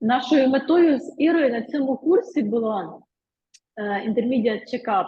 Нашою метою з Ірою на цьому курсі було е, Intermediate Checkup.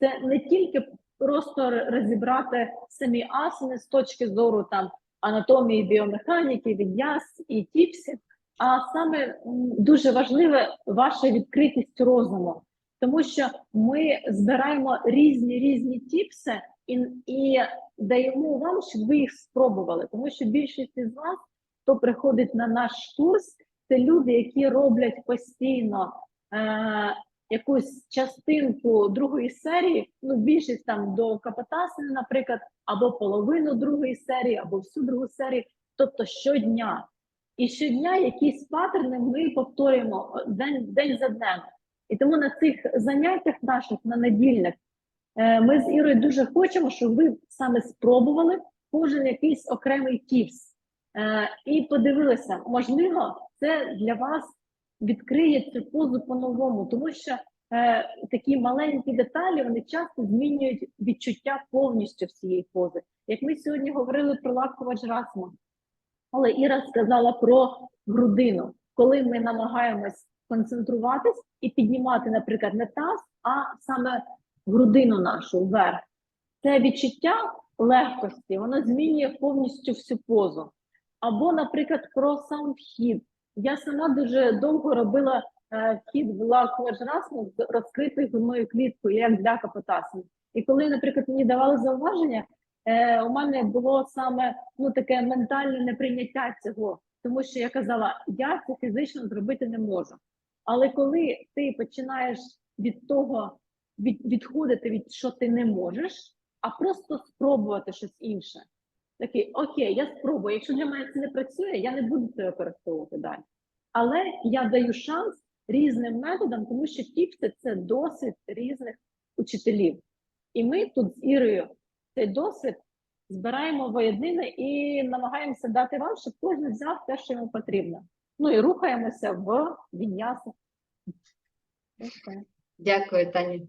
Це не тільки просто розібрати самі асани з точки зору там анатомії, біомеханіки, відняс і тіпсів, а саме дуже важливе ваша відкритість розуму, тому що ми збираємо різні різні тіпси і, і даємо вам, щоб ви їх спробували, тому що більшість із вас, хто приходить на наш курс, це люди, які роблять постійно е, якусь частинку другої серії, ну більшість там до Капотасини, наприклад, або половину другої серії, або всю другу серію, тобто щодня. І щодня якісь паттерни ми повторюємо день, день за днем. І тому на цих заняттях наших на недільних е, ми з Ірою дуже хочемо, щоб ви саме спробували кожен якийсь окремий тіпс. Е, і подивилися, можливо, це для вас відкриє цю позу по-новому, тому що е, такі маленькі деталі вони часто змінюють відчуття повністю всієї пози. Як ми сьогодні говорили про лакувач расму, але Іра сказала про грудину, коли ми намагаємось концентруватись і піднімати, наприклад, не таз, а саме грудину нашу вверх. Це відчуття легкості, воно змінює повністю всю позу. Або, наприклад, про сам вхід. Я сама дуже довго робила е, вхід в лакуваджрасму з розкритою грудною кліткою, як для капотасу. І коли, наприклад, мені давали зауваження, е, у мене було саме ну таке ментальне неприйняття цього, тому що я казала, я це фізично зробити не можу. Але коли ти починаєш від того від, відходити від що ти не можеш, а просто спробувати щось інше. Такий, окей, я спробую. Якщо для мене це не працює, я не буду це використовувати далі. Але я даю шанс різним методам, тому що тіпси це досвід різних учителів. І ми тут з Ірою цей досвід збираємо воєдине і намагаємося дати вам, щоб кожен взяв те, що йому потрібно. Ну і рухаємося в віднясах. Дякую, Таня.